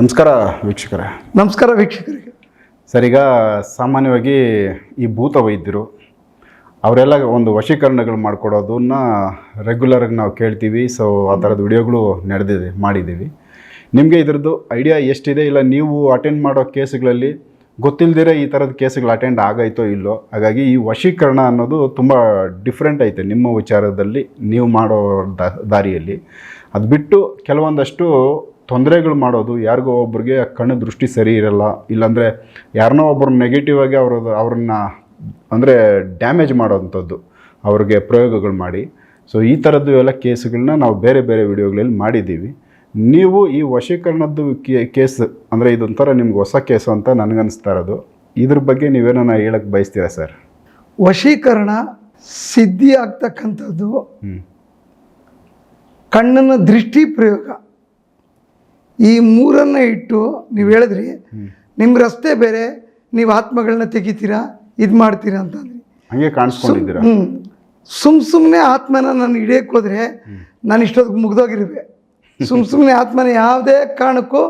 ನಮಸ್ಕಾರ ವೀಕ್ಷಕರೇ. ನಮಸ್ಕಾರ ವೀಕ್ಷಕರಿಗೆ ಸರ್ ಈಗ ಸಾಮಾನ್ಯವಾಗಿ ಈ ಭೂತ ವೈದ್ಯರು ಅವರೆಲ್ಲ ಒಂದು ವಶೀಕರಣಗಳು ಮಾಡಿಕೊಡೋದನ್ನ ರೆಗ್ಯುಲರಾಗಿ ನಾವು ಕೇಳ್ತೀವಿ. ಸೊ ಆ ಥರದ ವಿಡಿಯೋಗಳು ನಡೆದಿದೆ ಮಾಡಿದ್ದೀವಿ. ನಿಮಗೆ ಇದರದ್ದು ಐಡಿಯಾ ಎಷ್ಟಿದೆ? ಇಲ್ಲ ನೀವು ಅಟೆಂಡ್ ಮಾಡೋ ಕೇಸ್ಗಳಲ್ಲಿ ಗೊತ್ತಿಲ್ಲದಿರೋ ಈ ಥರದ ಕೇಸ್ಗಳು ಅಟೆಂಡ್ ಆಗೈತೋ ಇಲ್ಲೋ? ಹಾಗಾಗಿ ಈ ವಶೀಕರಣ ಅನ್ನೋದು ತುಂಬ ಡಿಫ್ರೆಂಟ್ ಐತೆ ನಿಮ್ಮ ವಿಚಾರದಲ್ಲಿ ನೀವು ಮಾಡೋ ದಾರಿಯಲ್ಲಿ. ಅದು ಬಿಟ್ಟು ಕೆಲವೊಂದಷ್ಟು ತೊಂದರೆಗಳು ಮಾಡೋದು ಯಾರಿಗೋ ಒಬ್ರಿಗೆ ಕಣ್ಣು ದೃಷ್ಟಿ ಸರಿ ಇರಲ್ಲ ಇಲ್ಲಾಂದರೆ ಯಾರನ್ನೋ ಒಬ್ಬರು ನೆಗೆಟಿವ್ ಆಗಿ ಅವ್ರದ್ದು ಅವ್ರನ್ನ ಅಂದರೆ ಡ್ಯಾಮೇಜ್ ಮಾಡೋವಂಥದ್ದು ಅವ್ರಿಗೆ ಪ್ರಯೋಗಗಳು ಮಾಡಿ. ಸೊ ಈ ಥರದ್ದು ಎಲ್ಲ ಕೇಸ್ಗಳನ್ನ ನಾವು ಬೇರೆ ಬೇರೆ ವಿಡಿಯೋಗಳಲ್ಲಿ ಮಾಡಿದ್ದೀವಿ. ನೀವು ಈ ವಶೀಕರಣದ್ದು ಕೇ- ಕೇಸ್ ಅಂದರೆ ಇದೊಂಥರ ನಿಮ್ಗೆ ಹೊಸ ಕೇಸು ಅಂತ ನನಗನ್ನಿಸ್ತಾ ಇರೋದು. ಇದ್ರ ಬಗ್ಗೆ ನೀವೇನ ಹೇಳಕ್ಕೆ ಬಯಸ್ತೀರಾ ಸರ್? ವಶೀಕರಣ ಸಿದ್ಧಿ ಆಗ್ತಕ್ಕಂಥದ್ದು ಕಣ್ಣನ ದೃಷ್ಟಿ ಪ್ರಯೋಗ. ಈ ಮೂರನ್ನು ಇಟ್ಟು ನೀವು ಹೇಳಿದ್ರಿ ನಿಮ್ಮ ರಸ್ತೆ ಬೇರೆ ನೀವು ಆತ್ಮಗಳನ್ನ ತೆಗಿತೀರಾ ಇದು ಮಾಡ್ತೀರಾ ಅಂತಂದ್ರಿ. ಹಂಗೆ ಕಾಣಿಸ್ಕೊಂಡಿದ್ದೀರಾ? ಹ್ಞೂ ಸುಮ್ ಸುಮ್ಮನೆ ಆತ್ಮನ ನಾನು ಹಿಡಿಯಕ್ಕೆ ಹೋದರೆ ನಾನು ಇಷ್ಟೊತ್ತಿಗೆ ಮುಗ್ದೋಗಿರುವೆ. ಸುಮ್ ಸುಮ್ಮನೆ ಆತ್ಮನ ಯಾವುದೇ ಕಾರಣಕ್ಕೂ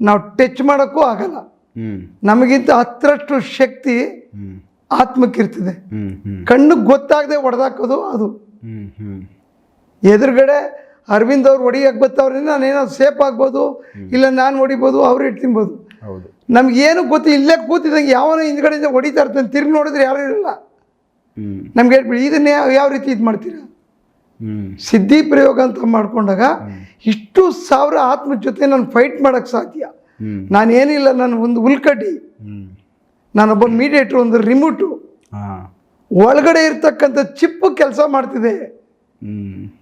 ನಾವು ಟಚ್ ಮಾಡೋಕ್ಕೂ ಆಗಲ್ಲ. ನಮಗಿಂತ ಹತ್ತರಷ್ಟು ಶಕ್ತಿ ಆತ್ಮಕ್ಕಿರ್ತದೆ. ಕಣ್ಣಿಗೆ ಗೊತ್ತಾಗದೆ ಹೊಡೆದಾಕೋದು ಅದು. ಎದುರುಗಡೆ ಅರವಿಂದ್ ಅವ್ರು ಹೊಡಿಯಕ್ಕೆ ನಾನು ನಾನೇನೋ ಸೇಫ್ ಆಗ್ಬೋದು? ಇಲ್ಲ ನಾನು ಹೊಡಿಬೋದು ಅವ್ರು ಇಟ್ಟು ತಿನ್ಬೋದು. ಹೌದು. ನಮ್ಗೇನು ಗೊತ್ತು ಇಲ್ಲೇ ಕೂತಿದಂಗೆ ಯಾವನೋ ಹಿಂದ್ಗಡೆಯಿಂದ ಹೊಡಿತಾ ಇರ್ತಾನೆ ತಿರ್ಗಿ ನೋಡಿದ್ರೆ ಯಾರು ಇರಲ್ಲ. ನಮ್ಗೆ ಹೇಳ್ಬಿಡಿ ಇದನ್ನೇ ಯಾವ- ರೀತಿ ಇದು ಮಾಡ್ತೀರಾ? ಸಿದ್ಧಿ ಪ್ರಯೋಗ ಅಂತ ಮಾಡ್ಕೊಂಡಾಗ ಇಷ್ಟು ಸಾವಿರ ಆತ್ಮ ಜೊತೆ ನಾನು ಫೈಟ್ ಮಾಡೋಕ್ಕೆ ಸಾಧ್ಯ. ನಾನೇನಿಲ್ಲ ನಾನು ಒಂದು ಉಲ್ಕಡ್ಡಿ. ನಾನೊಬ್ಬ ಮೀಡಿಯೇಟ್ರ್ ಒಂದು ರಿಮೋಟು ಒಳಗಡೆ ಇರ್ತಕ್ಕಂಥ ಚಿಪ್ಪು ಕೆಲಸ ಮಾಡ್ತಿದೆ.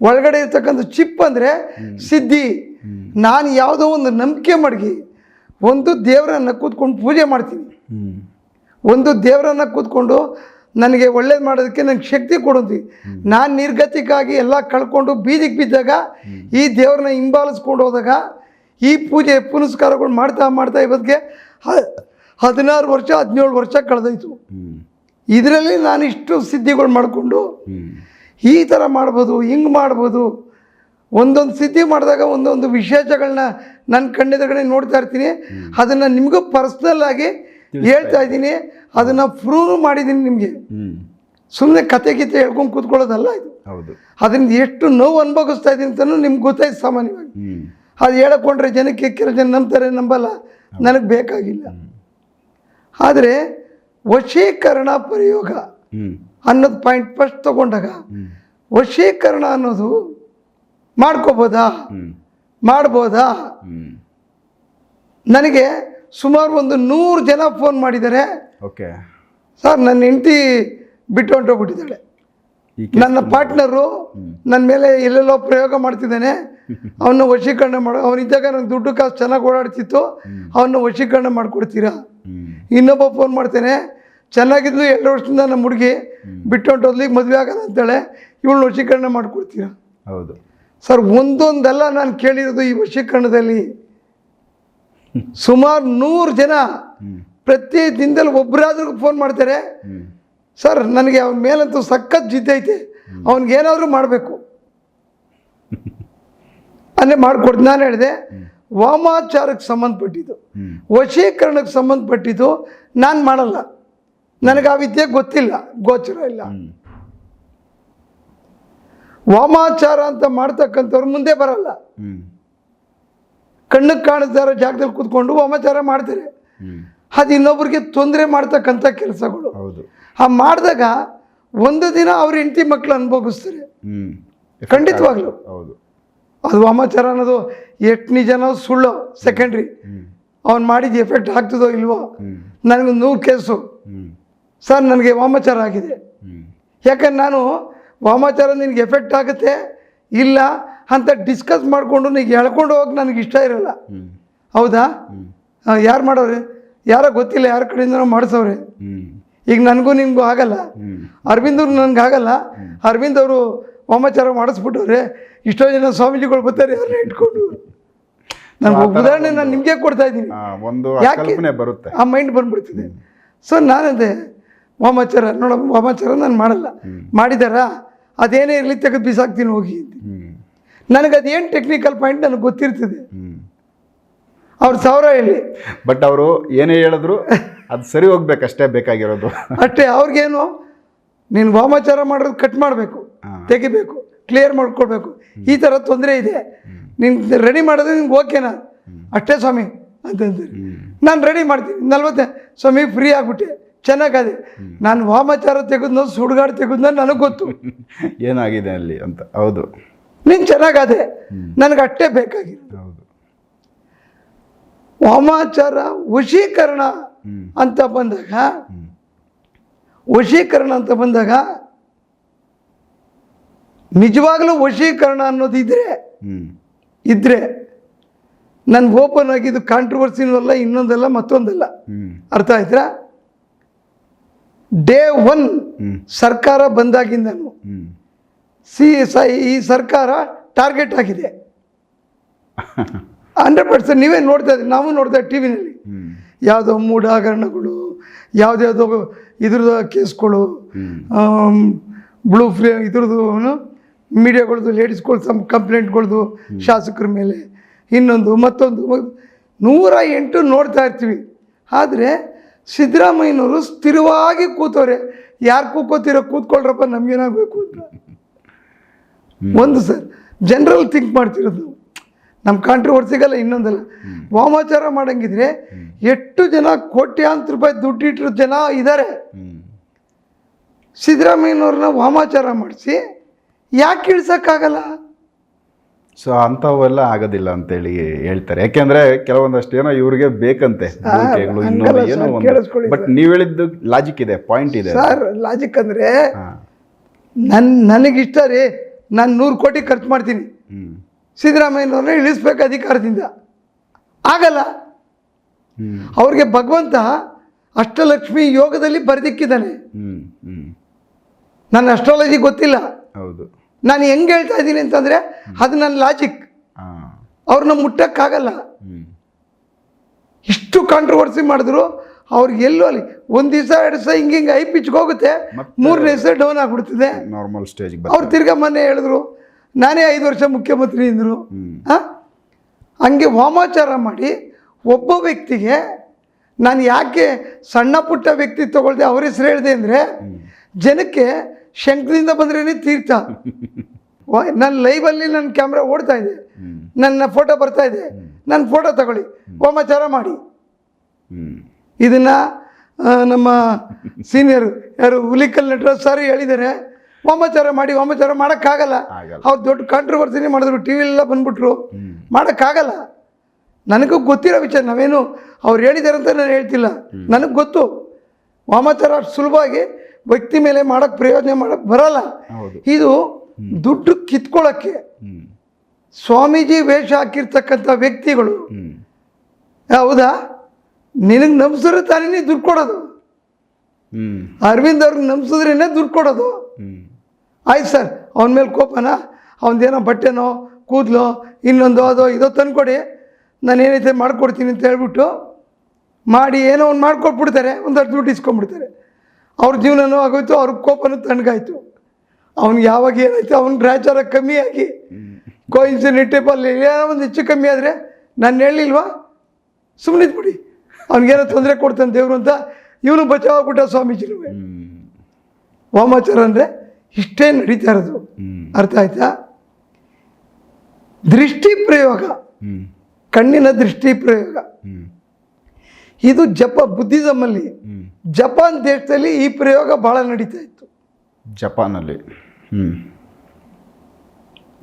ಒಳಗಡೆ ಇರ್ತಕ್ಕಂಥ ಚಿಪ್ ಅಂದರೆ ಸಿದ್ಧಿ. ನಾನು ಯಾವುದೋ ಒಂದು ನಂಬಿಕೆ ಮಡಗಿ ಒಂದು ದೇವರನ್ನ ಕೂತ್ಕೊಂಡು ಪೂಜೆ ಮಾಡ್ತೀನಿ. ಒಂದು ದೇವರನ್ನ ಕೂತ್ಕೊಂಡು ನನಗೆ ಒಳ್ಳೇದು ಮಾಡೋದಕ್ಕೆ ನನಗೆ ಶಕ್ತಿ ಕೊಡೋದು ನಾನು ನಿರ್ಗತಿಗಾಗಿ ಎಲ್ಲ ಕಳ್ಕೊಂಡು ಬೀದಿಗೆ ಬಿದ್ದಾಗ ಈ ದೇವ್ರನ್ನ ಹಿಂಬಾಲಿಸ್ಕೊಂಡು ಹೋದಾಗ ಈ ಪೂಜೆ ಪುನಸ್ಕಾರಗಳು ಮಾಡ್ತಾ ಮಾಡ್ತಾ ಇವತ್ತಿಗೆ ಹ- ಹದಿನಾರು ವರ್ಷ ಹದಿನೇಳು ವರ್ಷ ಕಳೆದೋಯ್ತು. ಇದರಲ್ಲಿ ನಾನು ಇಷ್ಟು ಸಿದ್ಧಿಗಳು ಮಾಡಿಕೊಂಡು ಈ ಥರ ಮಾಡ್ಬೋದು ಹಿಂಗೆ ಮಾಡ್ಬೋದು. ಒಂದೊಂದು ಸಿದ್ಧಿ ಮಾಡಿದಾಗ ಒಂದೊಂದು ವಿಶೇಷಗಳನ್ನ ನನ್ನ ಕಣ್ಣೆದುರುಗಡೆ ನೋಡ್ತಾ ಇರ್ತೀನಿ. ಅದನ್ನು ನಿಮಗೂ ಪರ್ಸ್ನಲ್ ಆಗಿ ಹೇಳ್ತಾ ಇದ್ದೀನಿ. ಅದನ್ನು ಪ್ರೂವ್ ಮಾಡಿದ್ದೀನಿ ನಿಮಗೆ. ಸುಮ್ಮನೆ ಕತೆ ಗೀತೆ ಹೇಳ್ಕೊಂಡು ಕೂತ್ಕೊಳ್ಳೋದಲ್ಲ ಇದು. ಹೌದು. ಅದರಿಂದ ಎಷ್ಟು ನೋವು ಅನುಭವಿಸ್ತಾ ಇದ್ದೀನಿ ಅಂತಲೂ ನಿಮ್ಗೆ ಗೊತ್ತಾಯ್ತು ಸಾಮಾನ್ಯವಾಗಿ. ಅದು ಹೇಳಕೊಂಡ್ರೆ ಜನಕ್ಕೆ ಕೆಲವು ಜನ ನಂಬ್ತಾರೆ ನಂಬಲ್ಲ. ನನಗೆ ಬೇಕಾಗಿಲ್ಲ. ಆದರೆ ವಶೀಕರಣ ಪ್ರಯೋಗ. ಹ್ಞೂ ಅನ್ನೋದು ಪಾಯಿಂಟ್ ಫಸ್ಟ್ ತಗೊಂಡಾಗ ವಶೀಕರಣ ಅನ್ನೋದು ಮಾಡ್ಕೋಬೋದಾ? ಮಾಡ್ಬೋದಾ? ನನಗೆ ಸುಮಾರು ಒಂದು ನೂರು ಜನ ಫೋನ್ ಮಾಡಿದ್ದಾರೆ. ಓಕೆ. ಸರ್ ನನ್ನ ಹೆಂಡತಿ ಬಿಟ್ಟು ಹೊಂಟೋಗ್ಬಿಟ್ಟಿದ್ದಾಳೆ. ನನ್ನ ಪಾರ್ಟ್ನರು ನನ್ನ ಮೇಲೆ ಎಲ್ಲೆಲ್ಲೋ ಪ್ರಯೋಗ ಮಾಡ್ತಿದ್ದಾನೆ. ಅವನ್ನ ವಶೀಕರಣ ಮಾಡೋ. ಅವನಿದ್ದಾಗ ನನಗೆ ದುಡ್ಡು ಕಾಸು ಚೆನ್ನಾಗಿ ಓಡಾಡ್ತಿತ್ತು. ಅವನ್ನ ವಶೀಕರಣ ಮಾಡಿಕೊಡ್ತೀರಾ? ಇನ್ನೊಬ್ಬ ಫೋನ್ ಮಾಡ್ತೇನೆ. ಚೆನ್ನಾಗಿದ್ಲು ಎರಡು ವರ್ಷದಿಂದ ನಮ್ಮ ಹುಡುಗಿ ಬಿಟ್ಟು ಹೊಂಟೋದ್ಲಿ ಮದುವೆ ಆಗಲ್ಲ ಅಂತೇಳೆ ಇವಳು ವಶೀಕರಣ ಮಾಡ್ಕೊಡ್ತೀರ? ಹೌದು. ಸರ್ ಒಂದೊಂದಲ್ಲ ನಾನು ಕೇಳಿರೋದು ಈ ವಶೀಕರಣದಲ್ಲಿ. ಸುಮಾರು ನೂರು ಜನ ಪ್ರತಿ ದಿನದಲ್ಲಿ ಒಬ್ಬರಾದ್ರೂ ಫೋನ್ ಮಾಡ್ತಾರೆ. ಸರ್ ನನಗೆ ಅವನ ಮೇಲಂತೂ ಸಖತ್ ಜಿದ್ದೈತೆ ಅವನಿಗೇನಾದರೂ ಮಾಡಬೇಕು. ಅಂದರೆ ಮಾಡಿಕೊಡ್ತು ನಾನು ಹೇಳಿದೆ ವಾಮಾಚಾರಕ್ಕೆ ಸಂಬಂಧಪಟ್ಟಿದ್ದು. ವಶೀಕರಣಕ್ಕೆ ಸಂಬಂಧಪಟ್ಟಿದ್ದು ನಾನು ಮಾಡಲ್ಲ. ನನಗೆ ಆ ವಿದ್ಯೆ ಗೊತ್ತಿಲ್ಲ ಗೋಚರ ಇಲ್ಲ. ವಾಮಾಚಾರ ಅಂತ ಮಾಡ್ತಕ್ಕಂಥವ್ರು ಮುಂದೆ ಬರಲ್ಲ. ಹ್ಞೂ ಕಣ್ಣಿಗೆ ಕಾಣಿಸ್ತಾ ಇರೋ ಜಾಗದಲ್ಲಿ ಕೂತ್ಕೊಂಡು ವಾಮಾಚಾರ ಮಾಡ್ತಾರೆ. ಅದು ಇನ್ನೊಬ್ರಿಗೆ ತೊಂದರೆ ಮಾಡ್ತಕ್ಕಂಥ ಕೆಲಸಗಳು. ಹೌದು. ಆ ಮಾಡಿದಾಗ ಒಂದು ದಿನ ಅವ್ರ ಹೆಂಡತಿ ಮಕ್ಕಳು ಅನುಭವಿಸ್ತಾರೆ. ಖಂಡಿತವಾಗ್ಲು. ಖಂಡಿತವಾಗ್ಲೂ ಹೌದು. ಅದು ವಾಮಾಚಾರ ಅನ್ನೋದು ಎಷ್ಟು ನಿಜನೋ ಸುಳ್ಳು ಸೆಕೆಂಡ್ರಿ ಅವ್ನು ಮಾಡಿದ ಎಫೆಕ್ಟ್ ಆಗ್ತದೋ ಇಲ್ವೋ? ನನಗೆ ನೂರು ಕೇಸು ಸರ್ ನನಗೆ ವಾಮಾಚಾರ ಆಗಿದೆ. ಯಾಕಂದ್ರೆ ನಾನು ವಾಮಾಚಾರ ನಿನಗೆ ಎಫೆಕ್ಟ್ ಆಗುತ್ತೆ ಇಲ್ಲ ಅಂತ ಡಿಸ್ಕಸ್ ಮಾಡಿಕೊಂಡು ನೀವು ಹೇಳ್ಕೊಂಡು ಹೋಗಿ ನನಗೆ ಇಷ್ಟ ಇರಲ್ಲ. ಹೌದಾ? ಯಾರು ಮಾಡೋರೆ? ಯಾರೋ ಗೊತ್ತಿಲ್ಲ ಯಾರ ಕಡೆಯಿಂದ ಮಾಡಿಸೋರೆ ಈಗ ನನಗೂ ನಿಮಗೂ ಆಗಲ್ಲ. ಅರವಿಂದ್ ಅವ್ರು ನನಗೆ ಆಗಲ್ಲ. ಅರವಿಂದ್ ಅವರು ವಾಮಾಚಾರ ಮಾಡಿಸ್ಬಿಟ್ಟವ್ರೆ. ಇಷ್ಟೋ ಜನ ಸ್ವಾಮೀಜಿಗಳು ಬರ್ತಾರೆ ಯಾರು ಇಟ್ಕೊಂಡು. ನಾನು ಉದಾಹರಣೆ ನಾನು ನಿಮಗೆ ಕೊಡ್ತಾ ಇದ್ದೀನಿ. ಒಂದು ಬರುತ್ತೆ. ಆ ಮೈಂಡ್ ಬಂದ್ಬಿಡ್ತಿದೆ. ಸೊ ನಾನಂದೆ ವಾಮಾಚಾರ ನೋಡ ವಾಮಾಚಾರ ನಾನು ಮಾಡಲ್ಲ. ಮಾಡಿದಾರಾ? ಅದೇನೇ ಇರಲಿ ತೆಗೆದು ಬಿಸಾಕ್ತೀನಿ ಹೋಗಿ ಅಂತ. ನನಗೆ ಅದೇನು ಟೆಕ್ನಿಕಲ್ ಪಾಯಿಂಟ್ ನನಗೆ ಗೊತ್ತಿರ್ತದೆ. ಅವ್ರು ಸಾವಿರ ಹೇಳಿ. ಬಟ್ ಅವರು ಏನೇ ಹೇಳಿದ್ರು ಅದು ಸರಿ ಹೋಗ್ಬೇಕಷ್ಟೇ ಬೇಕಾಗಿರೋದು. ಅಷ್ಟೇ ಅವ್ರಿಗೇನು? ನೀನು ವಾಮಾಚಾರ ಮಾಡೋದು ಕಟ್ ಮಾಡಬೇಕು ತೆಗಿಬೇಕು ಕ್ಲಿಯರ್ ಮಾಡ್ಕೊಳ್ಬೇಕು ಈ ಥರ ತೊಂದರೆ ಇದೆ. ನೀನು ರೆಡಿ ಮಾಡೋದು ನಿಮ್ಗೆ ಓಕೆನಾ ಅಷ್ಟೇ ಸ್ವಾಮಿ ಅಂತಂದ್ರೆ. ನಾನು ರೆಡಿ ಮಾಡ್ತೀನಿ. ನಲ್ವತ್ತೆ ಸ್ವಾಮಿ ಫ್ರೀ ಆಗ್ಬಿಟ್ಟೆ. ಚೆನ್ನಾಗದೆ. ನಾನು ವಾಮಾಚಾರ ತೆಗೆದ್ನೋ ಸುಡುಗಾಡು ತೆಗೆದ್ನೋ ನನಗೆ ಗೊತ್ತು. ಏನಾಗಿದೆ ಅಲ್ಲಿ ಅಂತ. ಹೌದು. ನೀನು ಚೆನ್ನಾಗದೆ. ನನಗೆ ಅಷ್ಟೇ ಬೇಕಾಗಿರೋದು ಹೌದು. ವಾಮಾಚಾರ ವಶೀಕರಣ ಅಂತ ಬಂದಾಗ ವಶೀಕರಣ ಅಂತ ಬಂದಾಗ ನಿಜವಾಗ್ಲೂ ವಶೀಕರಣ ಅನ್ನೋದಿದ್ರೆ ಇದ್ರೆ ಇದ್ರೆ ನನ್ಗೆ ಓಪನ್ ಆಗಿದ್ದು ಕಾಂಟ್ರವರ್ಸಿನೂ ಅಲ್ಲ ಇನ್ನೊಂದಲ್ಲ ಮತ್ತೊಂದಲ್ಲ. ಅರ್ಥ ಆಯ್ತಾ? ಡೇ ಒನ್ ಸರ್ಕಾರ ಬಂದಾಗಿಂದನು ಸಿ ಈ ಸರ್ಕಾರ ಟಾರ್ಗೆಟ್ ಆಗಿದೆ. ಹಂಡ್ರೆಡ್ ಪರ್ಸೆಂಟ್ ನೀವೇ ನೋಡ್ತಾ ಇದ್ದೀವಿ ನಾವು ನೋಡ್ತಾ ಟಿ ವಿನಲ್ಲಿ ಯಾವುದೋ ಮೂಢ ಹಗರಣಗಳು ಯಾವುದ್ಯಾವುದೋ ಇದ್ರದ್ದು ಕೇಸ್ಗಳು ಬ್ಲೂ ಫ್ರೇ ಇದ್ರದ್ದು ಮೀಡಿಯಾಗಳದ್ದು ಲೇಡೀಸ್ಗಳು ಸಮ್ ಕಂಪ್ಲೇಂಟ್ಗಳದ್ದು ಶಾಸಕರ ಮೇಲೆ ಇನ್ನೊಂದು ಮತ್ತೊಂದು ನೂರ ಎಂಟು ನೋಡ್ತಾ ಇರ್ತೀವಿ. ಆದರೆ ಸಿದ್ದರಾಮಯ್ಯನವರು ಸ್ಥಿರವಾಗಿ ಕೂತವ್ರೆ. ಯಾರು ಕೂಕೋತಿರೋ ಕೂತ್ಕೊಳ್ರಪ್ಪ ನಮಗೇನಾಗಬೇಕು ಅಂತ. ಒಂದು ಸರ್ ಜನರಲ್ ಥಿಂಕ್ ಮಾಡ್ತಿರೋದು. ನಾವು ನಮ್ಮ ಕಾಂಟ್ರವರ್ಸಿಗಲ್ಲ ಇನ್ನೊಂದಲ್ಲ. ವಾಮಾಚಾರ ಮಾಡಂಗಿದ್ರೆ ಎಷ್ಟು ಜನ ಕೋಟ್ಯಾಂತರ ರೂಪಾಯಿ ದುಡ್ಡಿಟ್ಟಿರೋ ಜನ ಇದ್ದಾರೆ ಸಿದ್ದರಾಮಯ್ಯನವ್ರನ್ನ ವಾಮಾಚಾರ ಮಾಡಿಸಿ ಯಾಕೆ ಇಳ್ಸಕ್ಕಾಗಲ್ಲ? ಸೊ ಅಂಥವೆಲ್ಲ ಆಗೋದಿಲ್ಲ ಅಂತೇಳಿ ಹೇಳ್ತಾರೆ. ಯಾಕೆಂದ್ರೆ ಕೆಲವೊಂದಷ್ಟು ಏನೋ ಇವ್ರಿಗೆ ಬೇಕಂತೆ. ಬಟ್ ನೀವು ಹೇಳಿದ್ದು ಲಾಜಿಕ್ ಇದೆ ಪಾಯಿಂಟ್ ಇದೆ. ಸರ್ ಲಾಜಿಕ್ ಅಂದರೆ ನನ್ನ ನನಗಿಷ್ಟ ರೀ ನಾನು ನೂರು ಕೋಟಿ ಖರ್ಚು ಮಾಡ್ತೀನಿ. ಸಿದ್ದರಾಮಯ್ಯನವ್ರನ್ನ ಇಳಿಸ್ಬೇಕು ಅಧಿಕಾರದಿಂದ. ಆಗಲ್ಲ. ಅವ್ರಿಗೆ ಭಗವಂತ ಅಷ್ಟಲಕ್ಷ್ಮಿ ಯೋಗದಲ್ಲಿ ಬರೆದಿಕ್ಕಿದ್ದಾನೆ. ನನ್ನ ಅಸ್ಟ್ರಾಲಜಿ ಗೊತ್ತಿಲ್ಲ. ಹೌದು. ನಾನು ಹೆಂಗೆ ಹೇಳ್ತಾ ಇದ್ದೀನಿ ಅಂತಂದರೆ ಅದು ನನ್ನ ಲಾಜಿಕ್ ಅವ್ರನ್ನ ಮುಟ್ಟಕ್ಕಾಗಲ್ಲ. ಇಷ್ಟು ಕಾಂಟ್ರವರ್ಸಿ ಮಾಡಿದ್ರು ಅವ್ರಿಗೆ ಎಲ್ಲೂ ಅಲ್ಲಿ ಒಂದು ದಿವಸ ಎರಡು ದಿವಸ ಹಿಂಗೆ ಹಿಂಗೆ ಐ ಪಿಚ್ಗೆ ಹೋಗುತ್ತೆ. ಮೂರನೇ ದಿವಸ ಡೌನ್ ಆಗಿಬಿಡ್ತಿದೆ. ನಾರ್ಮಲ್ ಸ್ಟೇಜ್ ಅವ್ರು ತಿರ್ಗಾ ಮೊನ್ನೆ ಹೇಳಿದ್ರು ನಾನೇ ಐದು ವರ್ಷ ಮುಖ್ಯಮಂತ್ರಿ ಅಂದರು. ಹಾಂ? ಹಂಗೆ ವಾಮಾಚಾರ ಮಾಡಿ ಒಬ್ಬ ವ್ಯಕ್ತಿಗೆ ನಾನು ಯಾಕೆ ಸಣ್ಣ ಪುಟ್ಟ ವ್ಯಕ್ತಿ ತಗೊಳ್ದೆ ಅವ್ರ ಹೆಸರು ಹೇಳಿದೆ ಅಂದರೆ ಜನಕ್ಕೆ ಶಂಕದಿಂದ ಬಂದ್ರೇನೆ ತೀರ್ಥ? ನನ್ನ ಲೈವಲ್ಲಿ ನನ್ನ ಕ್ಯಾಮ್ರಾ ಓಡ್ತಾ ಇದೆ. ನನ್ನ ಫೋಟೋ ಬರ್ತಾ ಇದೆ. ನನ್ನ ಫೋಟೋ ತಗೊಳ್ಳಿ. ವಾಮಾಚಾರ ಮಾಡಿ. ಇದನ್ನು ನಮ್ಮ ಸೀನಿಯರ್ ಯಾರು ಹುಲಿಕಲ್ ನಟರಾಜ್ ಸರ್ ಹೇಳಿದ್ದಾರೆ ವಾಮಾಚಾರ ಮಾಡಿ ವಾಮಾಚಾರ ಮಾಡೋಕ್ಕಾಗಲ್ಲ. ಅವ್ರು ದೊಡ್ಡ ಕಾಂಟ್ರವರ್ಸಿನೇ ಮಾಡಿದ್ರು ಟಿ ವಿಲೆಲ್ಲ ಬಂದ್ಬಿಟ್ರು. ಮಾಡೋಕ್ಕಾಗಲ್ಲ. ನನಗೂ ಗೊತ್ತಿರೋ ವಿಚಾರ ನಾವೇನು ಅವ್ರು ಹೇಳಿದ್ದಾರೆ ಅಂತ ನಾನು ಹೇಳ್ತಿಲ್ಲ. ನನಗೆ ಗೊತ್ತು. ವಾಮಾಚಾರ ಅಷ್ಟು ಸುಲಭವಾಗಿ ವ್ಯಕ್ತಿ ಮೇಲೆ ಮಾಡೋಕ್ಕೆ ಪ್ರಯೋಜನ ಮಾಡೋಕ್ಕೆ ಬರಲ್ಲ. ಇದು ದುಡ್ಡು ಕಿತ್ಕೊಳ್ಳೋಕ್ಕೆ ಸ್ವಾಮೀಜಿ ವೇಷ ಹಾಕಿರ್ತಕ್ಕಂಥ ವ್ಯಕ್ತಿಗಳು ಹೌದಾ ನಿನಗೆ ನಂಬಿಸಿದ್ರೆ ತಾನೇ ದುಡ್ಡು ಕೊಡೋದು. ಅರವಿಂದ್ ಅವ್ರಿಗೆ ನಂಬಿಸಿದ್ರೇನೆ ದುಡ್ಡು ಕೊಡೋದು. ಆಯ್ತು ಸರ್ ಅವನ ಮೇಲೆ ಕೋಪನ? ಅವನದೇನೋ ಬಟ್ಟೆನೋ ಕೂದಲೋ ಇನ್ನೊಂದು ಅದೋ ಇದೋ ತಂದ್ಕೊಡಿ. ನಾನು ಏನೈತೆ ಮಾಡ್ಕೊಡ್ತೀನಿ ಅಂತ ಹೇಳ್ಬಿಟ್ಟು ಮಾಡಿ ಏನೋ ಒಂದು ಮಾಡ್ಕೊಟ್ಬಿಡ್ತಾರೆ ಒಂದಷ್ಟು ದುಡ್ಡು ಇಸ್ಕೊಂಡ್ಬಿಡ್ತಾರೆ. ಅವ್ರ ಜೀವನನೂ ಆಗೋಯ್ತು ಅವ್ರ ಕೋಪನೂ ತಣ್ಣಗಾಯ್ತು. ಅವ್ನಿಗೆ ಯಾವಾಗ ಏನಾಯ್ತು ಅವ್ನ ಗ್ರಾಚಾರ ಕಮ್ಮಿ ಆಗಿ ಕೋಇನ್ಸಿಡೆಂಟೇಬಲ್ಲಿ ಏನೋ ಒಂದು ಹೆಚ್ಚು ಕಮ್ಮಿ ಆದರೆ ನಾನು ಹೇಳಿಲ್ವಾ ಸುಮ್ಮನೆ ಬಿಡಿ ಅವ್ನಿಗೇನೋ ತೊಂದರೆ ಕೊಡ್ತಾನೆ ದೇವರು ಅಂತ. ಇವನು ಬಚಾವಾಗ್ಬಿಟ್ಟ ಸ್ವಾಮೀಜಿನೂ. ವಾಮಾಚಾರ ಅಂದರೆ ಇಷ್ಟೇ ನಡೀತಾ ಇರೋದು. ಅರ್ಥ ಆಯ್ತಾ? ದೃಷ್ಟಿ ಪ್ರಯೋಗ. ಕಣ್ಣಿನ ದೃಷ್ಟಿ ಪ್ರಯೋಗ. ಇದು ಜಪ ಬುದ್ಧಿಸಮಲ್ಲಿ ಜಪಾನ್ ದೇಶದಲ್ಲಿ ಈ ಪ್ರಯೋಗ ಬಹಳ ನಡೀತಾ ಇತ್ತು. ಜಪಾನಲ್ಲಿ.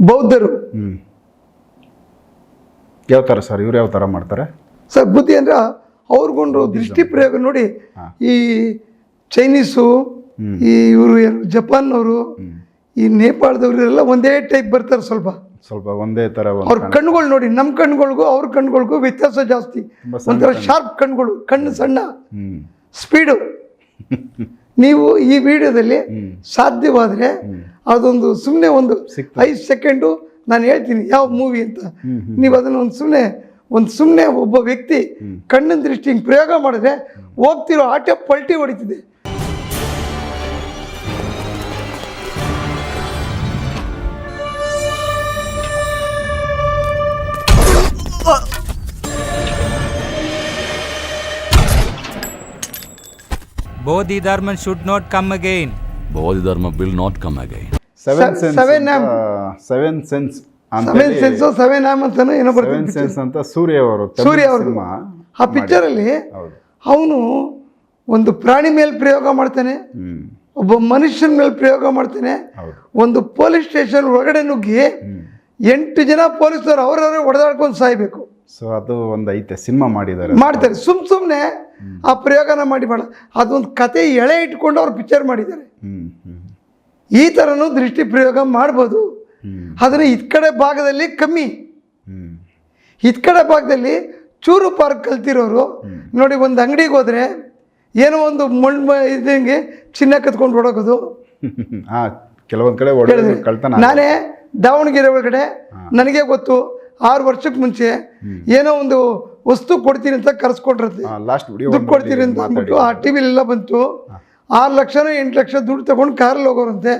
ಬೌದ್ಧರು. ಯಾವ ಥರ ಸರ್ ಇವ್ರು ಯಾವ ಥರ ಮಾಡ್ತಾರೆ? ಸರ್ ಬುದ್ಧಿ ಅಂದ್ರೆ ಅವ್ರಿಗೊಂಡು ದೃಷ್ಟಿ ಪ್ರಯೋಗ ನೋಡಿ ಈ ಚೈನೀಸು ಈ ಇವರು ಜಪಾನ್ನವರು ಈ ನೇಪಾಳದವ್ರೆಲ್ಲ ಒಂದೇ ಟೈಪ್ ಬರ್ತಾರೆ ಸ್ವಲ್ಪ. ಸ್ವಲ್ಪ ಒಂದೇ ಥರ ಅವ್ರ ಕಣ್ಣುಗಳು ನೋಡಿ ನಮ್ಮ ಕಣ್ಗಳಿಗೂ ಅವ್ರ ಕಣ್ಗಳಿಗೂ ವ್ಯತ್ಯಾಸ ಜಾಸ್ತಿ. ಒಂಥರ ಶಾರ್ಪ್ ಕಣ್ಗಳು ಕಣ್ಣು ಸಣ್ಣ. ಸ್ಪೀಡು ನೀವು ಈ ವಿಡಿಯೋದಲ್ಲಿ. ಸಾಧ್ಯವಾದರೆ ಅದೊಂದು ಸುಮ್ಮನೆ ಒಂದು. ಐದು ಸೆಕೆಂಡು ನಾನು ಹೇಳ್ತೀನಿ ಯಾವ ಮೂವಿ ಅಂತ. ನೀವು ಅದನ್ನು ಒಂದು ಸುಮ್ಮನೆ ಒಂದು ಸುಮ್ಮನೆ ಒಬ್ಬ ವ್ಯಕ್ತಿ ಕಣ್ಣಿನ ದೃಷ್ಟಿ ಪ್ರಯೋಗ ಮಾಡಿದ್ರೆ ಹೋಗ್ತಿರೋ ಆಟ ಪಲ್ಟಿ ಹೊಡಿತಿದೆ. Bodhidharma should not come again. Bodhidharma will not come again. Seven Se- seven am. Seven sense ಅಂತ ಸೆವೆನ್ ಸೆನ್ಸ್ ಸೆವೆನ್ ಆಮ್ ಅಂತಾನು ಏನೋ ಸೆವೆನ್ ಬರ್ತದೆ ಸೆನ್ಸ್ ಅಂತ ಸೂರ್ಯ ಅವರು ಸೂರ್ಯ ಅವ್ರದ್ದು. ಆ ಪಿಕ್ಚರಲ್ಲಿ ಹೌದು ಅವನು ಒಂದು ಪ್ರಾಣಿ ಮೇಲೆ ಪ್ರಯೋಗ ಮಾಡ್ತಾನೆ ಹ್ಮ್ ಒಬ್ಬ ಮನುಷ್ಯನ ಮೇಲೆ ಪ್ರಯೋಗ ಮಾಡ್ತಾನೆ ಹೌದು ಒಂದು ಪೊಲೀಸ್ ಸ್ಟೇಷನ್ ಒಳಗಡೆ ನುಗ್ಗಿ ಎಂಟು ಜನ ಪೊಲೀಸರು ಅವ್ರವ್ರೆ ಹೊಡೆದಾಡ್ಕೊಂಡು ಸಾಯ್ಬೇಕು ಸೊ ಅದು ಒಂದು ಐತೆ ಸಿನಿಮಾ ಮಾಡಿದ್ದಾರೆ ಮಾಡ್ತಾರೆ ಸುಮ್ ಸುಮ್ಮನೆ ಆ ಪ್ರಯೋಗನ ಮಾಡಿ ಮಾಡ ಅದೊಂದು ಕತೆ ಎಳೆ ಇಟ್ಕೊಂಡು ಅವ್ರು ಪಿಕ್ಚರ್ ಮಾಡಿದ್ದಾರೆ. ಈ ಥರನೂ ದೃಷ್ಟಿ ಪ್ರಯೋಗ ಮಾಡ್ಬೋದು. ಆದರೆ ಇತ್ ಕಡೆ ಭಾಗದಲ್ಲಿ ಕಮ್ಮಿ. ಇತ್ ಕಡೆ ಭಾಗದಲ್ಲಿ ಚೂರು ಪಾರ್ಕ್ ಕಲ್ತಿರೋರು ನೋಡಿ ಒಂದು ಅಂಗಡಿಗೆ ಹೋದರೆ ಏನೋ ಒಂದು ಮಣ್ಣು ಇದಂಗೆ ಚಿನ್ನ ಕತ್ಕೊಂಡು ಓಡೋಗೋದು. ಕೆಲವೊಂದು ಕೆಲವೊಂದ್ ಕಡೆ ಒಳ್ಳೆ ನಾನೇ ದಾವಣಗೆರೆ ಒಳಗಡೆ ನನಗೆ ಗೊತ್ತು ಆರು ವರ್ಷಕ್ಕೆ ಮುಂಚೆ ಏನೋ ಒಂದು ವಸ್ತು ಕೊಡ್ತೀನಿ ಅಂತ ಕರ್ಸ್ಕೊಂಡಿರುತ್ತೆ ಲಾಸ್ಟ್ ದುಡ್ಡು ಕೊಡ್ತೀನಿ ಅಂತ ಅಂದ್ಬಿಟ್ಟು ಆ ಟಿ ವಿಲೆಲ್ಲ ಬಂತು. ಆರು ಲಕ್ಷನೋ ಎಂಟು ಲಕ್ಷ ದುಡ್ಡು ತಗೊಂಡು ಕಾರಲ್ಲಿ ಹೋಗೋರಂತೆ.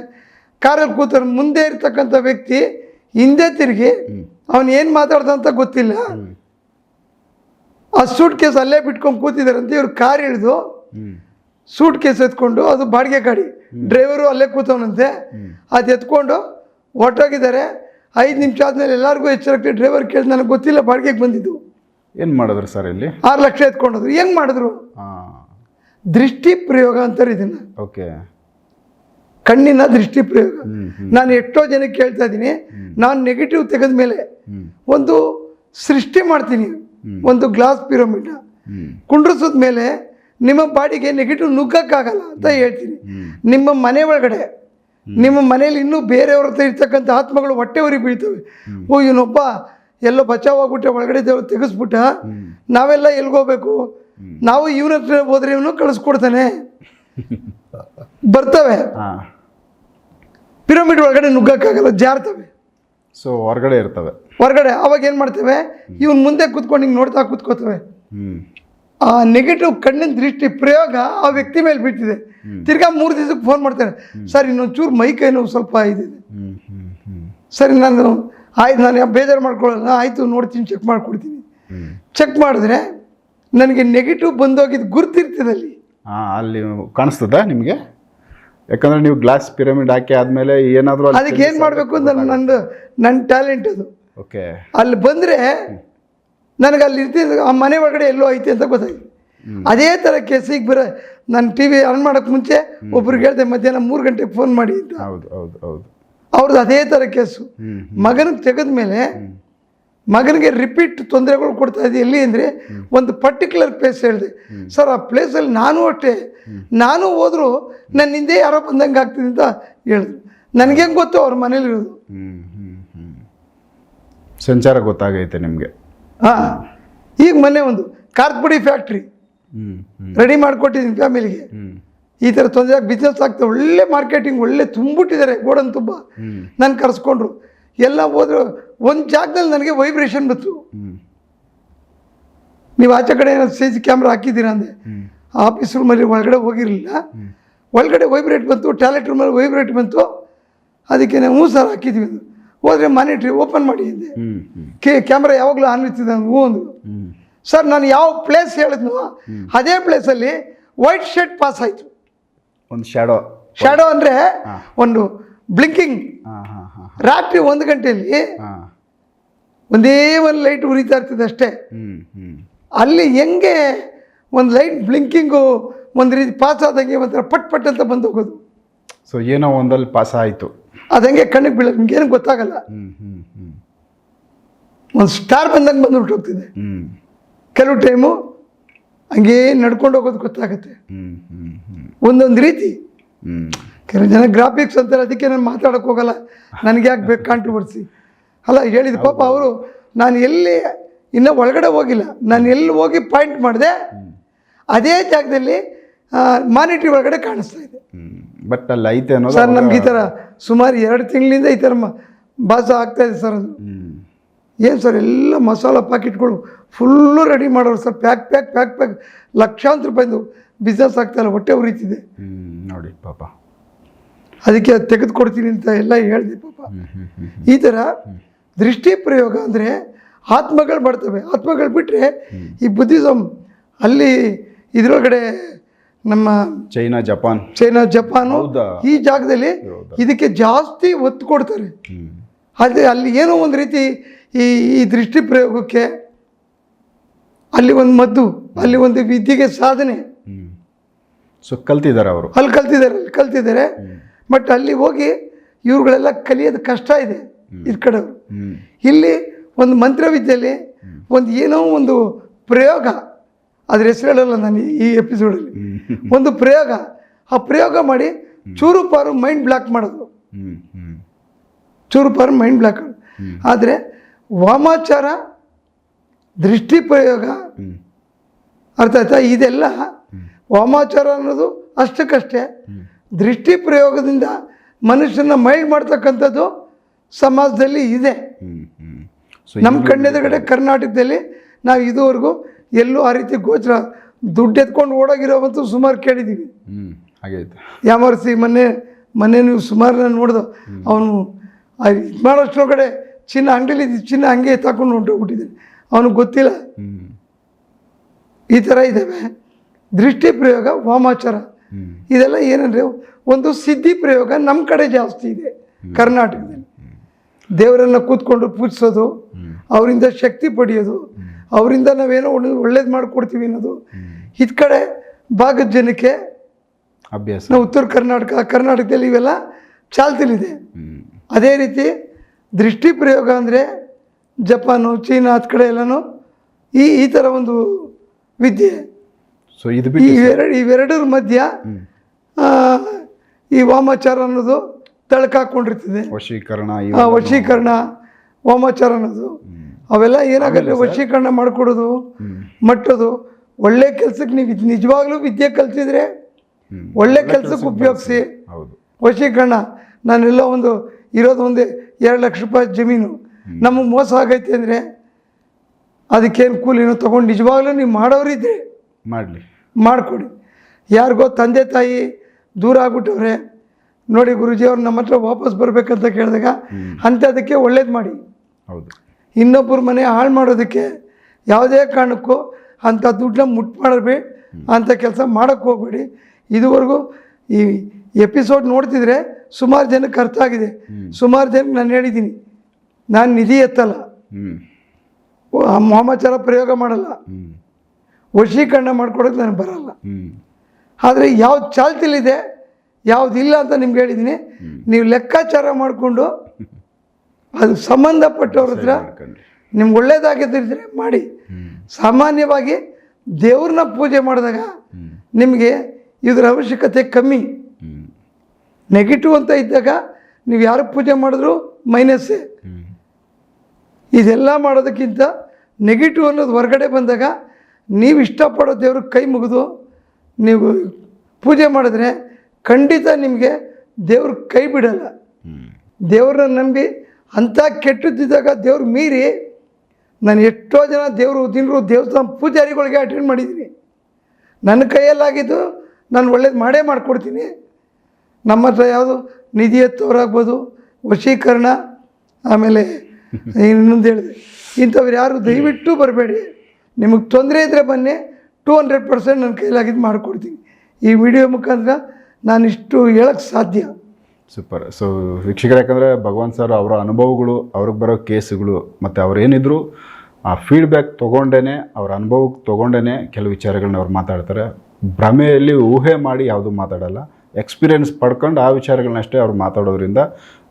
ಕಾರಲ್ಲಿ ಕೂತಾರೆ ಮುಂದೆ ಇರ್ತಕ್ಕಂಥ ವ್ಯಕ್ತಿ ಹಿಂದೆ ತಿರುಗಿ ಅವನು ಏನು ಮಾತಾಡ್ದ ಅಂತ ಗೊತ್ತಿಲ್ಲ. ಆ ಸೂಟ್ ಕೇಸ್ ಅಲ್ಲೇ ಬಿಟ್ಕೊಂಡು ಕೂತಿದಾರಂತೆ. ಇವ್ರು ಕಾರ್ ಹಿಡಿದು ಸೂಟ್ ಕೇಸ್ ಎತ್ಕೊಂಡು ಅದು ಬಾಡಿಗೆ ಗಾಡಿ ಡ್ರೈವರು ಅಲ್ಲೇ ಕೂತವನಂತೆ. ಅದು ಎತ್ಕೊಂಡು ಹೊಟ್ಟೋಗಿದ್ದಾರೆ ಐದು ನಿಮಿಷ ಆದ್ಮೇಲೆ ಎಲ್ಲರಿಗೂ ಎಚ್ಚರಕ್ಕೆ ಡ್ರೈವರ್ ಕೇಳಿದ್ ನನಗೆ ಗೊತ್ತಿಲ್ಲ ಬಾಡಿಗೆಗೆ ಬಂದಿದ್ದು. ಏನ್ ಮಾಡಿದ್ರು ಸರ್ ಇಲ್ಲಿ? ಆರು ಲಕ್ಷ ಎತ್ಕೊಂಡಿದ್ರು. ಹೆಂಗ್ ಮಾಡಿದ್ರು? ದೃಷ್ಟಿ ಪ್ರಯೋಗ ಅಂತಾರೆ ಇದನ್ನ. ಓಕೆ. ಕಣ್ಣಿನ ದೃಷ್ಟಿ ಪ್ರಯೋಗ. ನಾನು ಎಷ್ಟೋ ಜನಕ್ಕೆ ಕೇಳ್ತಾ ಇದ್ದೀನಿ. ನಾನು ನೆಗೆಟಿವ್ ತೆಗೆದ ಮೇಲೆ ಒಂದು ಸೃಷ್ಟಿ ಮಾಡ್ತೀನಿ. ಒಂದು ಗ್ಲಾಸ್ ಪಿರಮಿಡ್ ಕುಂಡ್ರಿಸದ ಕುಂಡ್ರಿಸಿದ ಮೇಲೆ ನಿಮ್ಮ ಬಾಡಿಗೆ ನೆಗೆಟಿವ್ ನುಗ್ಗಕ್ಕಾಗಲ್ಲ ಅಂತ ಹೇಳ್ತೀನಿ. ನಿಮ್ಮ ಮನೆ ಒಳಗಡೆ ನಿಮ್ಮ ಮನೇಲಿ ಇನ್ನೂ ಬೇರೆಯವ್ರ ಹತ್ರ ಇರ್ತಕ್ಕಂಥ ಆತ್ಮಗಳು ಹೊಟ್ಟೆ ಉರಿ ಬೀಳ್ತವೆ ಓ ಇವನೊಬ್ಬ ಎಲ್ಲೋ ಬಚಾವಾಗ್ಬಿಟ್ಟೆ ಒಳಗಡೆ ದೇವ್ರು ತೆಗೆಸ್ಬಿಟ್ಟ ನಾವೆಲ್ಲ ಎಲ್ಗೋಬೇಕು ನಾವು ಇವನ ಹತ್ರ ಹೋದ್ರೆ ಇವನು ಕಳಿಸ್ಕೊಡ್ತಾನೆ. ಬರ್ತವೆ. ಪಿರಮಿಡ್ ಒಳಗಡೆ ನುಗ್ಗಕ್ಕಾಗಲ್ಲ ಜಾರ್ತವೆ. ಸೊ ಹೊರಗಡೆ ಇರ್ತವೆ. ಹೊರಗಡೆ ಅವಾಗ ಏನು ಮಾಡ್ತೇವೆ? ಇವನ್ ಮುಂದೆ ಕೂತ್ಕೊಂಡು ಹಿಂಗೆ ನೋಡ್ತಾ ಕುತ್ಕೋತವೆ. ಆ ನೆಗೆಟಿವ್ ಕಣ್ಣಿನ ದೃಷ್ಟಿ ಪ್ರಯೋಗ ಆ ವ್ಯಕ್ತಿ ಮೇಲೆ ಬಿಟ್ಟಿದೆ. ತಿರ್ಗಾ ಮೂರು ದಿವಸಕ್ಕೆ ಫೋನ್ ಮಾಡ್ತಾರೆ ಸರ್ ಇನ್ನೊಂಚೂರು ಮೈ ಕೈ ನೋವು ಸ್ವಲ್ಪ ಇದಿದೆ. ಸರಿ ನಾನು ಆಯ್ತು ನಾನು ಬೇಜಾರು ಮಾಡ್ಕೊಳ್ಳಲ್ಲ ಆಯಿತು ನೋಡ್ತೀನಿ ಚೆಕ್ ಮಾಡ್ಕೊಡ್ತೀನಿ. ಚೆಕ್ ಮಾಡಿದ್ರೆ ನನಗೆ ನೆಗೆಟಿವ್ ಬಂದೋಗಿದ್ದು ಗುರ್ತಿರ್ತದೆ ಅಲ್ಲಿ. ಹಾ ಅಲ್ಲಿ ಕಾಣಿಸ್ತದ ನಿಮಗೆ? ಯಾಕಂದ್ರೆ ನೀವು ಗ್ಲಾಸ್ ಪಿರಮಿಡ್ ಹಾಕಿ ಆದಮೇಲೆ ಏನಾದರೂ ಅದಕ್ಕೆ ಏನು ಮಾಡಬೇಕು ಅಂತ ನಂದು ನನ್ನ ಟ್ಯಾಲೆಂಟ್ ಅದು. ಓಕೆ ಅಲ್ಲಿ ಬಂದರೆ ನನಗೆ ಅಲ್ಲಿ ಇರ್ತಿದ್ದ ಆ ಮನೆ ಒಳಗಡೆ ಎಲ್ಲೋ ಐತೆ ಅಂತ ಗೊತ್ತಾಯ್ತು. ಅದೇ ಥರ ಕೇಸಿಗೆ ಬರೋ ನಾನು ಟಿ ವಿ ಆನ್ ಮಾಡೋಕ್ಕೆ ಮುಂಚೆ ಒಬ್ರಿಗೆ ಹೇಳ್ದೆ ಮಧ್ಯಾಹ್ನ ಮೂರು ಗಂಟೆಗೆ ಫೋನ್ ಮಾಡಿ ಅಂತ. ಹೌದು ಹೌದು ಹೌದು. ಅವ್ರದ್ದು ಅದೇ ಥರ ಕೇಸು. ಮಗನಿಗೆ ತೆಗೆದ ಮೇಲೆ ಮಗನಿಗೆ ರಿಪೀಟ್ ತೊಂದರೆಗಳು ಕೊಡ್ತಾ ಇದೆ ಎಲ್ಲಿ ಅಂದರೆ ಒಂದು ಪರ್ಟಿಕ್ಯುಲರ್ ಪ್ಲೇಸ್ ಹೇಳಿದೆ. ಸರ್ ಆ ಪ್ಲೇಸಲ್ಲಿ ನಾನು ಅಷ್ಟೇ. ನಾನು ಹೋದರೂ ನನ್ನ ಹಿಂದೆ ಯಾರೋ ಬಂದಂಗೆ ಆಗ್ತದೆ ಅಂತ ಹೇಳಿದ್ರು ನನಗೇನು ಗೊತ್ತು ಅವ್ರ ಮನೇಲಿರೋದು ಹ್ಮ್ ಹ್ಮ್ ಸಂಚಾರ ಗೊತ್ತಾಗೈತೆ ನಿಮಗೆ. ಹಾಂ. ಈಗ ಮೊನ್ನೆ ಒಂದು ಕಾರ್ಪುಡಿ ಫ್ಯಾಕ್ಟ್ರಿ ರೆಡಿ ಮಾಡಿಕೊಟ್ಟಿದ್ದೀನಿ ಫ್ಯಾಮಿಲಿಗೆ ಈ ಥರ ತೊಂದರೆ ಬಿಸ್ನೆಸ್ ಆಗ್ತದೆ ಒಳ್ಳೆ ಮಾರ್ಕೆಟಿಂಗ್ ಒಳ್ಳೆ ತುಂಬಿಟ್ಟಿದ್ದಾರೆ ಗೋಡನ್ ತುಂಬ. ನಾನು ಕರೆಸ್ಕೊಂಡ್ರು. ಎಲ್ಲ ಹೋದ್ರು ಒಂದು ಜಾಗದಲ್ಲಿ ನನಗೆ ವೈಬ್ರೇಷನ್ ಬಂತು. ನೀವು ಆಚೆ ಕಡೆ ಏನಾದ್ರು ಸಿ ಸಿ ಕ್ಯಾಮ್ರಾ ಹಾಕಿದ್ದೀರಾ ಅಂದರೆ ಆಫೀಸ್ ರೂಮಲ್ಲಿ ಒಳಗಡೆ ಹೋಗಿರಲಿಲ್ಲ. ಒಳಗಡೆ ವೈಬ್ರೇಟ್ ಬಂತು ಟಾಯ್ಲೆಟ್ ರೂಮಲ್ಲಿ ವೈಬ್ರೇಟ್ ಬಂತು. ಅದಕ್ಕೆ ನಾವು ಹ್ಞೂ ಸರ್ ಹಾಕಿದ್ವಿ ಅಂದ್ರು. ಹೋದ್ರೆ ಮಾನಿಟ್ರಿ ಓಪನ್ ಮಾಡಿ ಅಂದೆ. ಕೆ ಕ್ಯಾಮ್ರಾ ಯಾವಾಗಲೂ ಆನ್ ಇರ್ತಿದ್ದೆ ಅಂದ್ರು. ಹ್ಞೂ ಅಂದ್ರು. ಸರ್ ನಾನು ಯಾವ ಪ್ಲೇಸ್ ಹೇಳಿದ್ನೋ ಅದೇ ಪ್ಲೇಸಲ್ಲಿ ವೈಟ್ ಶರ್ಟ್ ಪಾಸ್ ಆಯಿತು. ಒಂದು ಶ್ಯಾಡೋ ಶ್ಯಾಡೋ ಅಂದರೆ ಒಂದು ಬ್ಲಿಂಕಿಂಗ್ ಹಾಂ ಹಾಂ ಹಾಂ. ರಾತ್ರಿ ಒಂದು ಗಂಟೆಯಲ್ಲಿ ಒಂದೇ ಒಂದು ಲೈಟ್ ಉರಿತಾ ಇರ್ತದೆ ಅಷ್ಟೇ. ಅಲ್ಲಿ ಹೆಂಗೆ ಒಂದು ಲೈಟ್ ಬ್ಲಿಂಕಿಂಗು ಒಂದು ರೀತಿ ಪಾಸ್ ಆದಂಗೆ ಒಂಥರ ಪಟ್ ಪಟ್ ಅಂತ ಬಂದು ಹೋಗೋದು. ಸೊ ಏನೋ ಒಂದಲ್ಲಿ ಪಾಸ್ ಆಯಿತು. ಅದು ಹೆಂಗೆ ಕಣ್ಣಿಗೆ ಬೀಳೋದು ನಿಮ್ಗೇನು ಗೊತ್ತಾಗಲ್ಲ. ಒಂದು ಸ್ಟಾರ್ ಬಂದಂಗೆ ಬಂದು ಹೋಗ್ತಿದೆ. ಕೆಲವು ಟೈಮು ಹಂಗೇ ನಡ್ಕೊಂಡು ಹೋಗೋದು ಗೊತ್ತಾಗುತ್ತೆ. ಒಂದೊಂದು ರೀತಿ. ಕೆಲವು ಜನ ಗ್ರಾಫಿಕ್ಸ್ ಅಂತಾರೆ ಅದಕ್ಕೆ ನಾನು ಮಾತಾಡೋಕೆ ಹೋಗಲ್ಲ. ನನಗೆ ಯಾಕೆ ಬೇಕು ಕಾಂಟ್ರವರ್ಸಿ ಅಲ್ಲ ಹೇಳಿದ ಪಾಪ ಅವರು ನಾನು ಎಲ್ಲಿ ಇನ್ನೂ ಒಳಗಡೆ ಹೋಗಿಲ್ಲ. ನಾನು ಎಲ್ಲಿ ಹೋಗಿ ಪಾಯಿಂಟ್ ಮಾಡಿದೆ ಅದೇ ಜಾಗದಲ್ಲಿ ಮಾನಿಟ್ರಿ ಒಳಗಡೆ ಕಾಣಿಸ್ತಾ ಇದೆ. ಬಟ್ ಅಲ್ಲ ಐತೆ ಸರ್ ನಮ್ಗೆ ಈ ಥರ ಸುಮಾರು ಎರಡು ತಿಂಗಳಿಂದ ಈ ಥರ ಮ ಭಾಸ ಆಗ್ತಾ ಇದೆ ಸರ್ ಅದು. ಏನು ಸರ್ ಎಲ್ಲ ಮಸಾಲ ಪ್ಯಾಕೆಟ್ಗಳು ಫುಲ್ಲು ರೆಡಿ ಮಾಡೋರು sir. Pack pack pack pack ಲಕ್ಷಾಂತರ ರೂಪಾಯಿದು ಬಿಸ್ನೆಸ್ ಆಗ್ತಾಯಿಲ್ಲ ಹೊಟ್ಟೆ ಉರಿತಿದೆ. ನೋಡಿ ಪಾಪ. ಅದಕ್ಕೆ ಅದು ತೆಗೆದುಕೊಡ್ತೀನಿ ಅಂತ ಎಲ್ಲ ಹೇಳಿದೆ ಪಾಪ. ಈ ಥರ ದೃಷ್ಟಿ ಪ್ರಯೋಗ ಅಂದರೆ ಆತ್ಮಗಳು ಬರ್ತವೆ. ಆತ್ಮಗಳು ಬಿಟ್ಟರೆ ಈ ಬುದ್ಧಿಸಮ್ ಅಲ್ಲಿ ಇದರೊಳಗಡೆ ನಮ್ಮ ಚೈನಾ ಜಪಾನ್. China Japan? ಈ ಜಾಗದಲ್ಲಿ ಇದಕ್ಕೆ ಜಾಸ್ತಿ ಒತ್ತು ಕೊಡ್ತಾರೆ. ಅದೇ ಅಲ್ಲಿ ಏನೋ ಒಂದು ರೀತಿ ಈ ಈ ದೃಷ್ಟಿ ಪ್ರಯೋಗಕ್ಕೆ ಅಲ್ಲಿ ಒಂದು ಮದ್ದು ಅಲ್ಲಿ ಒಂದು ವಿದ್ಯೆಗೆ ಸಾಧನೆ. ಸೊ ಕಲ್ತಿದ್ದಾರೆ ಅವರು. ಅಲ್ಲಿ ಕಲ್ತಿದ್ದಾರೆ ಅಲ್ಲಿ ಕಲ್ತಿದ್ದಾರೆ. ಬಟ್ ಅಲ್ಲಿ ಹೋಗಿ ಇವ್ರುಗಳೆಲ್ಲ ಕಲಿಯೋದು ಕಷ್ಟ ಇದೆ ಇದ್ ಕಡೆ ಇಲ್ಲಿ ಒಂದು ಮಂತ್ರವಿದ್ಯೆಯಲ್ಲಿ ಒಂದು ಏನೋ ಒಂದು ಪ್ರಯೋಗ ಅದ್ರ ಹೆಸರು ಹೇಳಲ್ಲ ನಾನು ಈ ಎಪಿಸೋಡಲ್ಲಿ. ಒಂದು ಪ್ರಯೋಗ ಆ ಪ್ರಯೋಗ ಮಾಡಿ ಚೂರು ಪಾರು ಮೈಂಡ್ ಬ್ಲಾಕ್ ಮಾಡೋದು. ಚೂರು ಪಾರು ಮೈಂಡ್ ಬ್ಲಾಕ್ ಆದರೆ ವಾಮಾಚಾರ ದೃಷ್ಟಿ ಪ್ರಯೋಗ. ಅರ್ಥ ಆಯ್ತಾ? ಇದೆಲ್ಲ ವಾಮಾಚಾರ ಅನ್ನೋದು ಅಷ್ಟಕ್ಕಷ್ಟೇ. ದೃಷ್ಟಿ ಪ್ರಯೋಗದಿಂದ ಮನುಷ್ಯನ ಮೈಂಡ್ ಮಾಡ್ತಕ್ಕಂಥದ್ದು ಸಮಾಜದಲ್ಲಿ ಇದೆ. ನಮ್ಮ ಕಣ್ಣೆದುರುಗಡೆ ಕರ್ನಾಟಕದಲ್ಲಿ ನಾವು ಇದುವರೆಗೂ ಎಲ್ಲೂ ಆ ರೀತಿ ಗೋಚರ ದುಡ್ಡು ಎತ್ಕೊಂಡು ಓಡೋಗಿರೋವಂತೂ ಸುಮಾರು ಕೇಳಿದ್ದೀವಿ ಯಾಮರ್ಸಿ ಮೊನ್ನೆ ಮೊನ್ನೆ ನೀವು ಸುಮಾರು ನಾನು ನೋಡ್ದು ಅವನು ಇದು ಮಾಡೋಷ್ಟ್ರೊಳಗಡೆ ಚಿನ್ನ ಅಂಗಡಿಲಿ ಚಿನ್ನ ಹಂಗೆ ತಗೊಂಡು ಹೊಂಟೋಗ್ಬಿಟ್ಟಿದ್ದೀನಿ. ಅವನಿಗೆ ಗೊತ್ತಿಲ್ಲ. ಈ ಥರ ಇದ್ದಾವೆ. ದೃಷ್ಟಿ ಪ್ರಯೋಗ ವಾಮಾಚಾರ. ಇದೆಲ್ಲ ಏನಂದರೆ ಒಂದು ಸಿದ್ಧಿ ಪ್ರಯೋಗ ನಮ್ಮ ಕಡೆ ಜಾಸ್ತಿ ಇದೆ ಕರ್ನಾಟಕದಲ್ಲಿ. ದೇವರನ್ನು ಕೂತ್ಕೊಂಡು ಪೂಜಿಸೋದು ಅವರಿಂದ ಶಕ್ತಿ ಪಡೆಯೋದು ಅವರಿಂದ ನಾವೇನೋ ಒಳ್ಳೇದು ಮಾಡಿಕೊಡ್ತೀವಿ ಅನ್ನೋದು. ಇದ ಕಡೆ ಭಾಗದ ಜನಕ್ಕೆ ಅಭ್ಯಾಸ. ನಾವು ಉತ್ತರ ಕರ್ನಾಟಕ ಕರ್ನಾಟಕದಲ್ಲಿ ಇವೆಲ್ಲ ಚಾಲ್ತಿಲಿದೆ. ಅದೇ ರೀತಿ ದೃಷ್ಟಿ ಪ್ರಯೋಗ ಅಂದರೆ ಜಪಾನು ಚೀನಾ ಆ ಕಡೆ ಎಲ್ಲನೂ ಈ ಈ ಥರ ಒಂದು ವಿದ್ಯೆ. ಸೊ ಇದು ಇವೆರಡು ಬಿಟ್ಟು ಇವೆರಡರ ಮಧ್ಯ ಈ ವಾಮಾಚಾರ ಅನ್ನೋದು ತಳ್ಕಾಕೊಂಡಿರ್ತದೆ ವಶೀಕರಣ ವಶೀಕರಣ ವಾಮಾಚಾರ ಅನ್ನೋದು. ಅವೆಲ್ಲ ಏನಾಗಲ್ಲ ವಶೀಕರಣ ಮಾಡಿಕೊಡೋದು ಮಟ್ಟೋದು. ಒಳ್ಳೆ ಕೆಲಸಕ್ಕೆ ನೀವು ನಿಜವಾಗ್ಲೂ ವಿದ್ಯೆ ಕಲ್ತಿದ್ರೆ. ಒಳ್ಳೆ ಕೆಲಸಕ್ಕೆ ಉಪಯೋಗಿಸಿ. ವಶೀಕರಣ ನಾನೆಲ್ಲ ಒಂದು ಇರೋದು ಒಂದೇ ಎರಡು ಲಕ್ಷ ರೂಪಾಯಿ ಜಮೀನು. ನಮಗೆ ಮೋಸ ಆಗೈತೆ ಅಂದರೆ ಅದಕ್ಕೇನು ಕೂಲಿನೋ ತೊಗೊಂಡು ನಿಜವಾಗ್ಲೂ ನೀವು ಮಾಡೋರಿದ್ದೆ ಮಾಡಲಿ. ಮಾಡಿಕೊಡಿ. ಯಾರಿಗೋ ತಂದೆ ತಾಯಿ ದೂರ ಆಗ್ಬಿಟ್ಟವ್ರೆ ನೋಡಿ ಗುರುಜಿ ಅವ್ರು ನಮ್ಮ ಹತ್ರ ವಾಪಸ್ ಬರಬೇಕಂತ ಕೇಳಿದಾಗ ಅಂಥದಕ್ಕೆ ಒಳ್ಳೇದು ಮಾಡಿ. ಹೌದು. ಇನ್ನೊಬ್ಬರು ಮನೆ ಹಾಳು ಮಾಡೋದಕ್ಕೆ ಯಾವುದೇ ಕಾರಣಕ್ಕೂ ಅಂಥ ದುಡ್ಡನ್ನ ಮುಟ್ಟು ಮಾಡಬೇಡಿ ಅಂಥ ಕೆಲಸ ಮಾಡೋಕ್ಕೆ ಹೋಗ್ಬೇಡಿ. ಇದುವರೆಗೂ ಈ ಎಪಿಸೋಡ್ ನೋಡ್ತಿದ್ರೆ ಸುಮಾರು ಜನಕ್ಕೆ ಅರ್ಥ ಆಗಿದೆ. ಸುಮಾರು ಜನಕ್ಕೆ ನಾನು ಹೇಳಿದ್ದೀನಿ. ನಾನು ನಿಧಿ ಎತ್ತಲ್ಲ. ಮೊಹಮ್ಮಚಾರ ಪ್ರಯೋಗ ಮಾಡಲ್ಲ. ವಶೀಕರಣ ಮಾಡ್ಕೊಡೋಕೆ ನನಗೆ ಬರಲ್ಲ. ಆದರೆ ಯಾವ್ದು ಚಾಲ್ತಿಲಿದೆ ಯಾವುದಿಲ್ಲ ಅಂತ ನಿಮ್ಗೆ ಹೇಳಿದ್ದೀನಿ. ನೀವು ಲೆಕ್ಕಾಚಾರ ಮಾಡಿಕೊಂಡು ಅದು ಸಂಬಂಧಪಟ್ಟವ್ರ ಹತ್ರ ನಿಮ್ಗೆ ಒಳ್ಳೇದಾಗಿದ್ದರೆ ಮಾಡಿ. ಸಾಮಾನ್ಯವಾಗಿ ದೇವ್ರನ್ನ ಪೂಜೆ ಮಾಡಿದಾಗ ನಿಮಗೆ ಇದರ ಅವಶ್ಯಕತೆ ಕಮ್ಮಿ. ನೆಗೆಟಿವ್ ಅಂತ ಇದ್ದಾಗ ನೀವು ಯಾರು ಪೂಜೆ ಮಾಡಿದ್ರು ಮೈನಸ್ಸೇ ಇದೆಲ್ಲ ಮಾಡೋದಕ್ಕಿಂತ ನೆಗೆಟಿವ್ ಅನ್ನೋದು ಹೊರಗಡೆ ಬಂದಾಗ ನೀವು ಇಷ್ಟಪಡೋ ದೇವ್ರ ಕೈ ಮುಗಿದು ನೀವು ಪೂಜೆ ಮಾಡಿದ್ರೆ ಖಂಡಿತ ನಿಮಗೆ ದೇವ್ರ ಕೈ ಬಿಡಲ್ಲ. ದೇವ್ರನ್ನ ನಂಬಿ ಅಂಥ ಕೆಟ್ಟದ್ದಿದ್ದಾಗ ದೇವ್ರು ಮೀರಿ ನಾನು ಎಷ್ಟೋ ಜನ ದೇವರು ದಿನರು ದೇವಸ್ಥಾನ ಪೂಜಾರಿಗಳಿಗೆ ಅಟೆಂಡ್ ಮಾಡಿದ್ದೀನಿ. ನನ್ನ ಕೈಯಲ್ಲಾಗಿದ್ದು ನಾನು ಒಳ್ಳೇದು ಮಾಡೇ ಮಾಡಿಕೊಡ್ತೀನಿ. ನಮ್ಮ ಹತ್ರ ಯಾವುದು? ನಿಧಿ ಎತ್ತವರಾಗ್ಬೋದು ವಶೀಕರಣ, ಆಮೇಲೆ ಇನ್ನೊಂದು ಹೇಳಿದೆ. ಇಂಥವ್ರು ಯಾರು ದಯವಿಟ್ಟು ಬರಬೇಡಿ. ನಿಮಗೆ ತೊಂದರೆ ಇದ್ದರೆ ಬನ್ನಿ. ಟೂ ಹಂಡ್ರೆಡ್ ಪರ್ಸೆಂಟ್ ನನ್ನ ಕೈಲಾಗಿದ್ದು ಮಾಡಿಕೊಡ್ತೀನಿ. ಈ ವಿಡಿಯೋ ಮುಖಾಂತರ ನಾನಿಷ್ಟು ಹೇಳಕ್ಕೆ ಸಾಧ್ಯ. ಸೂಪರ್. ಸೊ ವೀಕ್ಷಕರು, ಯಾಕಂದರೆ ಭಗವಾನ್ ಸರ್ ಅವರ ಅನುಭವಗಳು, ಅವ್ರಿಗೆ ಬರೋ ಕೇಸುಗಳು, ಮತ್ತು ಅವ್ರು ಏನಿದ್ರು, ಆ ಫೀಡ್ಬ್ಯಾಕ್ ತೊಗೊಂಡೇ ಅವ್ರ ಅನುಭವಕ್ಕೆ ತೊಗೊಂಡೇ ಕೆಲವು ವಿಚಾರಗಳನ್ನ ಅವ್ರು ಮಾತಾಡ್ತಾರೆ. ಭ್ರಮೆಯಲ್ಲಿ ಊಹೆ ಮಾಡಿ ಯಾವುದೂ ಮಾತಾಡಲ್ಲ. ಎಕ್ಸ್ಪೀರಿಯನ್ಸ್ ಪಡ್ಕೊಂಡು ಆ ವಿಚಾರಗಳನ್ನಷ್ಟೇ ಅವ್ರು ಮಾತಾಡೋದ್ರಿಂದ,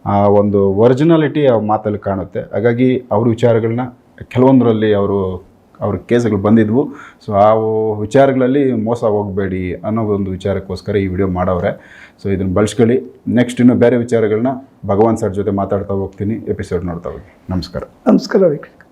ಆ ಒಂದು ಒರಿಜಿನಾಲಿಟಿ ಅವ್ರ ಮಾತಲ್ಲಿ ಕಾಣುತ್ತೆ. ಹಾಗಾಗಿ ಅವ್ರ ವಿಚಾರಗಳನ್ನ ಕೆಲವೊಂದರಲ್ಲಿ ಅವರು, ಅವ್ರ ಕೇಸ್ಗಳು ಬಂದಿದ್ವು. ಸೊ ಆ ವಿಚಾರಗಳಲ್ಲಿ ಮೋಸ ಹೋಗಬೇಡಿ ಅನ್ನೋ ಒಂದು ವಿಚಾರಕ್ಕೋಸ್ಕರ ಈ ವಿಡಿಯೋ ಮಾಡವ್ರೆ. ಸೊ ಇದನ್ನು ಬಳಸ್ಕೊಳ್ಳಿ. ನೆಕ್ಸ್ಟ್ ಇನ್ನೂ ಬೇರೆ ವಿಚಾರಗಳನ್ನ ಭಗವಾನ್ ಸರ್ ಜೊತೆ ಮಾತಾಡ್ತಾ ಹೋಗ್ತೀನಿ. ಎಪಿಸೋಡ್ ನೋಡ್ತಾ ಹೋಗಿ. ನಮಸ್ಕಾರ. ನಮಸ್ಕಾರ ವೀಕ್ಷಕ